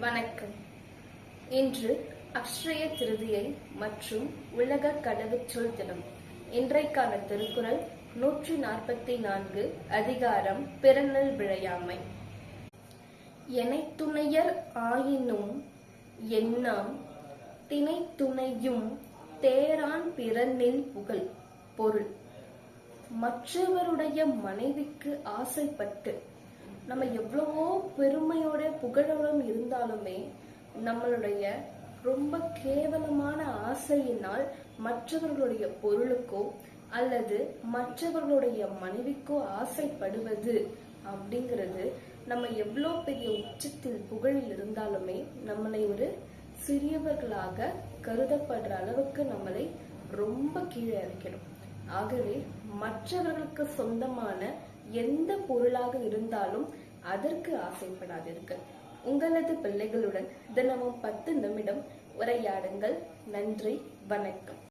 வணக்கம். இன்று அக்ஷய திருதியை மற்றும் உலக கடவுச்சொல் தினம். இன்றைக்கான திருக்குறள் நூற்றி நாற்பத்தி நான்கு அதிகாரம் பிறநல் விழையாமை. எனைத்துணையர் ஆயினும் எண்ணாம் திணைத்துணையும் தேரான் பிறனில் புகழ் பொருள். மற்றவருடைய மனைவிக்கு ஆசைப்பட்டு நம்ம எவ்வளவோ பெருமையோட புகழோடும் இருந்தாலுமே நம்மளுடைய ரொம்ப கேவலமான ஆசையினால் மற்றவர்களுடைய பொருளுக்கோ அல்லது மற்றவர்களுடைய மனைவிக்கோ ஆசைப்படுவது அப்படிங்கிறது நம்ம எவ்வளோ பெரிய உச்சத்தில் புகழில் இருந்தாலுமே நம்மளை ஒரு சிறியவர்களாக கருதப்படுற அளவுக்கு நம்மளை ரொம்ப கீழே இறக்கிடும். ஆகவே மற்றவர்களுக்கு சொந்தமான எந்த பொருளாக இருந்தாலும் அதற்கு ஆசைப்படாதீர்கள் உங்களது பிள்ளைகளுடன் தினமும் பத்து நிமிடம் உரையாடுங்கள். நன்றி வணக்கம்.